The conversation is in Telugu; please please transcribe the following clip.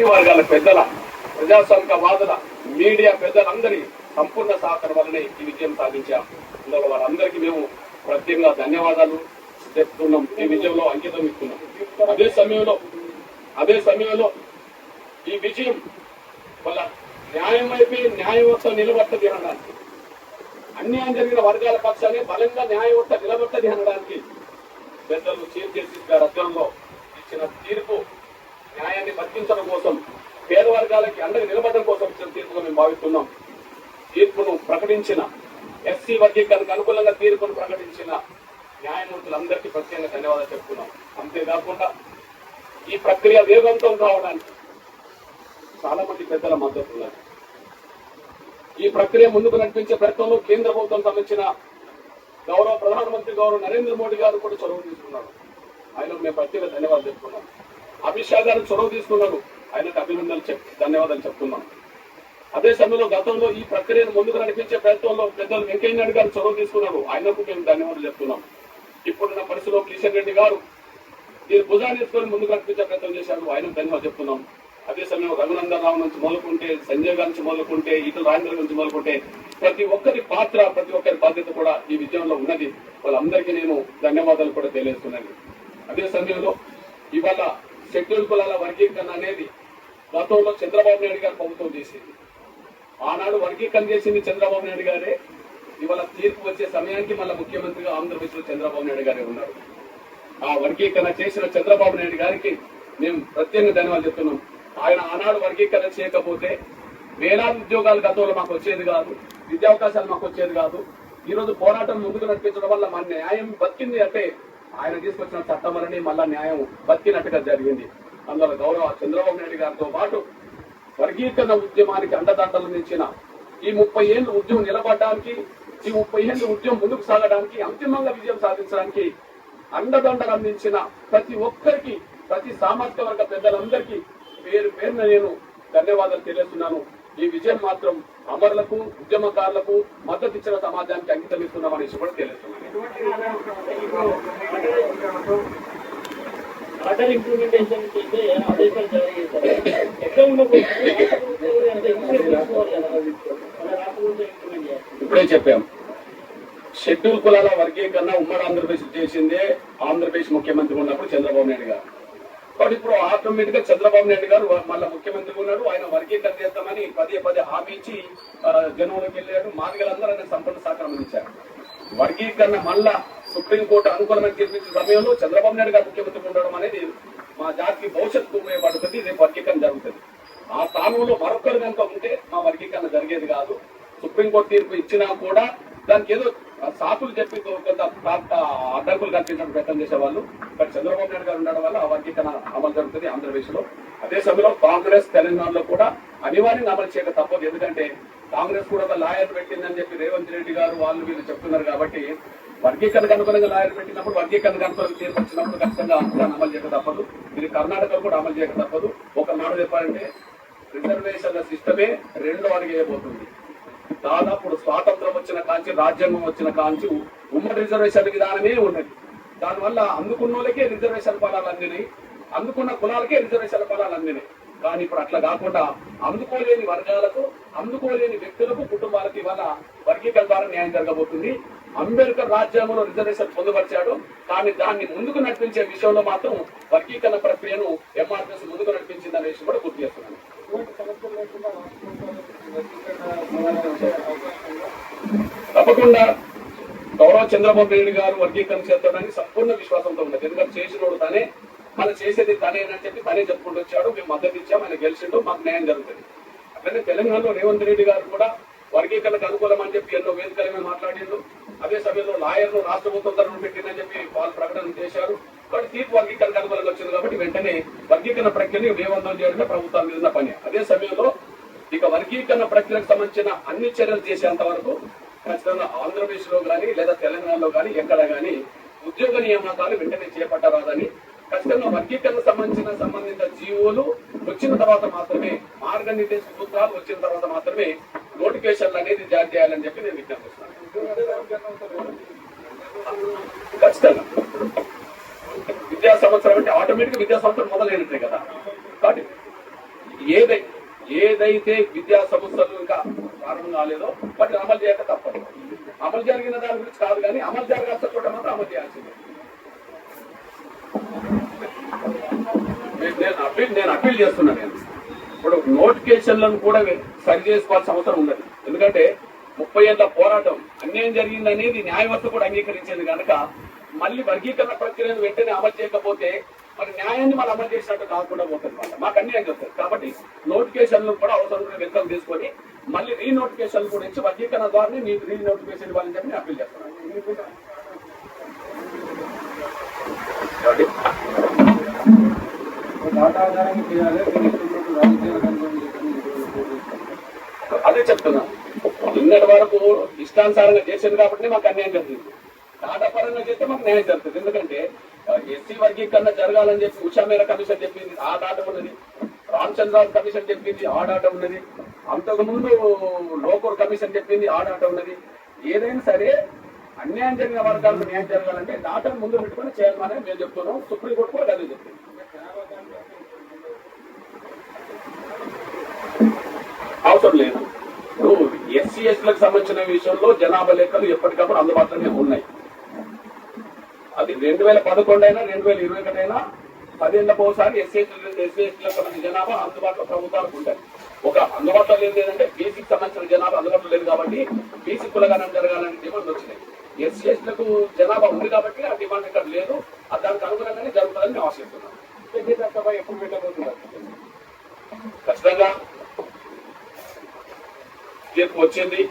అన్ని వర్గాల పెద్దల ప్రజాస్వామిక వాదుల మీడియా పెద్దలందరి సంపూర్ణ సహకారం వల్లనే ఈ విజయం సాధించాం. అందులో వారందరికీ మేము ప్రత్యేకంగా ధన్యవాదాలు చెప్తున్నాం. ఈ విజయంలో అంకితం ఇస్తున్నాం. అదే సమయంలో అదే సమయంలో ఈ విజయం వల్ల న్యాయం అయిపోయి న్యాయవస్థ నిలబట్టది అనడానికి అన్యాయం జరిగిన వర్గాల పక్షాన్ని బలంగా న్యాయవస్థ నిలబడుతుంది అనడానికి పెద్దలు చీఫ్ జస్టిస్ గారి అధ్యయనంలో ఇచ్చిన తీర్పు న్యాయాన్ని బతికించడం కోసం పేద వర్గాలకి అందరి నిలబడడం కోసం ఇచ్చిన తీర్పుగా మేము భావిస్తున్నాం. తీర్పును ప్రకటించిన ఎస్సీ వర్గీకరణకు అనుకూలంగా తీర్పును ప్రకటించిన న్యాయమూర్తులందరికీ ప్రత్యేకంగా ధన్యవాదాలు చెప్తున్నాం. అంతేకాకుండా ఈ ప్రక్రియ వేగవంతం కావడానికి చాలా మంది పెద్దల మద్దతు ఉన్నారు ఈ ప్రక్రియ ముందుకు నడిపించే ప్రయత్నంలో కేంద్ర ప్రభుత్వం సంబంధించిన గౌరవ ప్రధానమంత్రి గౌరవ నరేంద్ర మోడీ గారు కూడా చొరవ తీసుకున్నారు. ఆయన మేము ప్రత్యేక ధన్యవాదాలు చెప్తున్నాం. అమిత్ షా గారు చొరవ తీసుకున్నారు. ఆయనకు అభినందనలు చెప్ ధన్యవాదాలు చెప్తున్నాను. అదే సమయంలో గతంలో ఈ ప్రక్రియను ముందుకు నడిపించే ప్రయత్నంలో పెద్దలు వెంకయ్య నాయుడు గారు చొరవ తీసుకున్నారు. ఆయనకు మేము ధన్యవాదాలు చెప్తున్నాం. ఇప్పుడున్న పరిస్థితిలో కిషన్ రెడ్డి గారు దీన్ని భుజాన్ని తీసుకొని ముందుకు నడిపించే ప్రయత్నం చేశారు. ఆయనకు ధన్యవాదాలు చెప్తున్నాం. అదే సమయంలో రఘునందన్ రావు నుంచి మొదలుకుంటే సంజయ్ గారి నుంచి మొదలుకుంటే ఇటు రాజేంద్ర నుంచి మొదలుకుంటే ప్రతి ఒక్కరి పాత్ర ప్రతి ఒక్కరి బాధ్యత కూడా ఈ విజయంలో ఉన్నది. వాళ్ళందరికీ నేను ధన్యవాదాలు కూడా తెలియజేస్తున్నాను. అదే సమయంలో ఇవాళ షెడ్యూల్ కులాల వర్గీకరణ అనేది గతంలో చంద్రబాబు నాయుడు గారు ప్రభుత్వం చేసింది. ఆనాడు వర్గీకరణ చేసింది చంద్రబాబు నాయుడు గారే. ఇవాళ తీర్పు వచ్చే సమయానికి మళ్ళీ ముఖ్యమంత్రిగా ఆంధ్రప్రదేశ్లో చంద్రబాబు నాయుడు గారే ఉన్నారు. ఆ వర్గీకరణ చేసిన చంద్రబాబు నాయుడు గారికి మేము ప్రత్యేక ధన్యవాదాలు చెప్తున్నాం. ఆయన ఆనాడు వర్గీకరణ చేయకపోతే వేలాది ఉద్యోగాలు గతంలో మాకు వచ్చేది కాదు విద్యావకాశాలు మాకు వచ్చేది కాదు. ఈరోజు పోరాటం ముందుకు నడిపించడం వల్ల మన న్యాయం బతికింది అంటే ఆయన తీసుకొచ్చిన చట్టం మళ్ళా న్యాయం బతికినట్టుగా జరిగింది. అందులో గౌరవ చంద్రబాబు నాయుడు గారితో పాటు వర్గీకరణ ఉద్యమానికి అండదండలు నిలిచిన ఈ ముప్పై ఏళ్ళు ఉద్యమం నిలబడడానికి ఈ ముప్పై ఏళ్ళు ఉద్యమం ముందుకు సాగడానికి అంతిమంగా విజయం సాధించడానికి అండదండలు అందించిన ప్రతి ఒక్కరికి ప్రతి సామాజిక వర్గ పెద్దలందరికీ పేరు పేరున నేను ధన్యవాదాలు తెలియజేస్తున్నాను. ఈ విజయం మాత్రం అమరులకు ఉద్యమకారులకు మద్దతు ఇచ్చిన సమాజానికి అంకితం ఇస్తున్నామని కూడా తెలియజేస్తున్నాను ఆర్డర్ ఇంప్లిమెంటేషన్ చేసే ఆదేశాలు జారీ చేశారు ఎక్కడ ఇప్పుడే చెప్పాం. షెడ్యూల్ కులాల వర్గీకరణ ఉమ్మడి ఆంధ్రప్రదేశ్ చేసిందే ఆంధ్రప్రదేశ్ ముఖ్యమంత్రి ఉన్నప్పుడు చంద్రబాబు నాయుడు గారు. కాబట్టి ఇప్పుడు ఆటోమేటిక్గా చంద్రబాబు నాయుడు గారు మళ్ళీ ముఖ్యమంత్రి ఉన్నాడు. ఆయన వర్గీకరణ చేస్తామని పదే పదే హామీ ఇచ్చి జనంలోకి వెళ్ళాడు. మాదిగలందరూ ఆయన సంపూర్ణ సహకారం అందించారు వర్గీకరణ మళ్ళా సుప్రీంకోర్టు అనుకూలమైన తీర్పించిన సమయంలో చంద్రబాబు నాయుడు గారు ముఖ్యమంత్రి ఉండడం అనేది మా జాతికి భవిష్యత్తు ఉపయోగపడుతుంది రేపు వర్గీకరణ జరుగుతుంది. ఆ స్థానంలో మరొకరు కనుక ఉంటే మా వర్గీకరణ జరిగేది కాదు. సుప్రీంకోర్టు తీర్పు ఇచ్చినా కూడా దానికి ఏదో సాకులు చెప్పి కొంత అడ్డంకులు కల్పించడం ప్రయత్నం చేసేవాళ్ళు. బట్ చంద్రబాబు నాయుడు గారు ఉండడం వల్ల ఆ వర్గీకరణ అమలు జరుగుతుంది ఆంధ్రప్రదేశ్లో అదే సమయంలో కాంగ్రెస్ తెలంగాణలో కూడా అనివార్యంగా అమలు చేయక తప్పదు. ఎందుకంటే కాంగ్రెస్ కూడా ఒక లాయర్ పెట్టిందని చెప్పి రేవంత్ రెడ్డి గారు వాళ్ళు వీళ్ళు చెప్తున్నారు కాబట్టి వర్గీకరణకు అనుగుణంగా లాయర్ పెట్టినప్పుడు వర్గీకరణకు అనుగుణంగా తీర్పు వచ్చినప్పుడు ఖచ్చితంగా దాన్ని అమలు చేయక తప్పదు. ఇది కర్ణాటకలో కూడా అమలు చేయక తప్పదు. ఒక మాట చెప్పాలంటే రిజర్వేషన్ల సిస్టమే రెండో అడిగేయబోతుంది దాదాపు స్వాతంత్రం వచ్చిన కాంచి రాజ్యాంగం వచ్చిన కాంచి ఉమ్మడి రిజర్వేషన్ విధానమే ఉన్నది. దానివల్ల అందుకున్న వాళ్ళకే రిజర్వేషన్ ఫలాలు అందినాయి. అందుకున్న కులాలకే రిజర్వేషన్ ఫలాలు అందినాయి. కానీ ఇప్పుడు అట్లా కాకుండా అందుకోలేని వర్గాలకు అందుకోలేని వ్యక్తులకు కుటుంబాలకు ఇవాళ వర్గీకరణ ద్వారా న్యాయం జరగబోతుంది. అంబేద్కర్ రాజ్యాంగంలో రిజర్వేషన్ పొందుపరిచాడు. కానీ దాన్ని ముందుకు నడిపించే విషయంలో మాత్రం వర్గీకరణ ప్రక్రియను ఎంఆర్ఎస్ ముందుకు నడిపించింది అనే విషయం కూడా గుర్తు చేస్తున్నాను. తప్పకుండా గౌరవ చంద్రబాబు నాయుడు గారు వర్గీకరణ చేస్తాడని సంపూర్ణ విశ్వాసంతో ఉన్నది. ఎందుకంటే చేసినోడు తానే మనం చేసేది తనేనని చెప్పి తనే చెప్పుకుంటూ వచ్చాడు. మేము మద్దతు ఇచ్చాం ఆయన గెలిచిండు మాకు న్యాయం జరుగుతుంది. అట్లనే తెలంగాణలో రేవంత్ రెడ్డి గారు కూడా వర్గీకరణకు అనుకూలం అని చెప్పి ఎన్నో వేదికల మీద మాట్లాడిండు. అదే సమయంలో లాయర్లు రాష్ట్ర ప్రభుత్వం తరఫున పెట్టిందని చెప్పి వాళ్ళు ప్రకటన చేశారు. కాబట్టి తీర్పు వర్గీకరణకు అనుకూలంగా వచ్చింది కాబట్టి వెంటనే వర్గీకరణ ప్రక్రియని వేగవంతం చేయడమే ప్రభుత్వం మీద పని. అదే సమయంలో ఇక వర్గీకరణ ప్రక్రియకు సంబంధించిన అన్ని చర్యలు చేసేంత వరకు ఖచ్చితంగా ఆంధ్రప్రదేశ్లో కానీ లేదా తెలంగాణలో కానీ ఎక్కడ కానీ ఉద్యోగ నియామకాలు వెంటనే చేపట్టరాదని ఖచ్చితంగా వర్గీకరణ సంబంధించిన సంబంధిత జీవోలు వచ్చిన తర్వాత మాత్రమే మార్గనిర్దేశ సూత్రాలు వచ్చిన తర్వాత మాత్రమే నోటిఫికేషన్లు అనేది జారీ చేయాలని చెప్పి నేను విజ్ఞప్తిస్తున్నాను ఖచ్చితంగా. విద్యా సంవత్సరం అంటే ఆటోమేటిక్ విద్యా సంవత్సరం మొదలైనట్టే కదా. కాబట్టి ఏదై ఏదైతే విద్యా సంస్థలు ఇంకా ప్రారంభం కాలేదో వాటిని అమలు చేయక తప్పదు. అమలు జరిగిన దాని గురించి కాదు కానీ అమలు జరగాల్సిన చోట మాత్రం అమలు చేయాల్సిందే. నేను- నేను అప్పీల్ నేను అప్పీల్ చేస్తున్నా నేను. ఇప్పుడు నోటిఫికేషన్లను కూడా సరి చేసుకోవాల్సిన అవసరం ఉండదు ఎందుకంటే ముప్పై ఏళ్ళ పోరాటం అన్యాయం జరిగింది అనేది న్యాయవ్యవస్థ కూడా అంగీకరించింది కనుక మళ్ళీ వర్గీకరణ ప్రక్రియను వెంటనే అమలు చేయకపోతే మరి న్యాయాన్ని మనం అమలు చేసినట్టు కాకుండా పోతుంది మాకు అన్యాయం చేస్తుంది కాబట్టి నోటిఫికేషన్లు కూడా అవసరం వెంటనే తీసుకొని మళ్ళీ రీ నోటిఫికేషన్ కూడా ఇచ్చి వర్గీకరణ ద్వారా మీకు రీ నోటిఫికేషన్ ఇవ్వాలని చెప్పి నేను అప్పీల్ చేస్తున్నాను. అదే చెప్తున్నా. నిన్నటి వరకు ఇష్టానుసారంగా చేసింది కాబట్టి మాకు అన్యాయం జరిగింది. టాటా పరంగా చేస్తే మాకు న్యాయం జరుగుతుంది. ఎందుకంటే ఎస్సీ వర్గీకరణ జరగాలని చెప్పి ఉషా మేర కమిషన్ చెప్పింది ఆ డాట ఉన్నది. రామచంద్రరావు కమిషన్ చెప్పింది ఆ డాట ఉన్నది. అంతకుముందు లోకూర్ కమిషన్ చెప్పింది ఆ డాట ఉన్నది. ఏదైనా సరే అన్యాయం జరిగిన వర్గాలకు న్యాయం జరగాలంటే డాటాను ముందు పెట్టుకొని చేయాలని మేము చెప్తున్నాం. సుప్రీంకోర్టు కూడా అదే చెప్పింది. అవసరం లేదు. ఇప్పుడు ఎస్సీ ఎస్టీలకు సంబంధించిన విషయంలో జనాభా లెక్కలు ఎప్పటికప్పుడు అందుబాటులోనే ఉన్నాయి. రెండు వేల పదకొండు అయినా రెండు వేల ఇరవై ఒకటి అయినా పదేళ్ళకు ఒకసారి ఎస్సీ ఎస్సీ సంబంధించిన జనాభా అందుబాటులో ప్రభుత్వాలకు ఉంటాయి. ఒక అందుబాటులో లేదు లేదంటే బీసీకి సంబంధించిన జనాభా అందుబాటులో లేదు కాబట్టి బీసీ కులగానం జరగాలని డిమాండ్ వచ్చినాయి. ఎస్సీ ఎస్టీలకు జనాభా ఉంది కాబట్టి ఆ డిమాండ్ ఇక్కడ లేదు. ఆ దానికి అనుగుణంగానే జరుగుతుందని మేము ఆశిస్తున్నాం. సభ ఎప్పుడు పెట్టబోతున్నారు ఖచ్చితంగా తీర్పు వచ్చింది.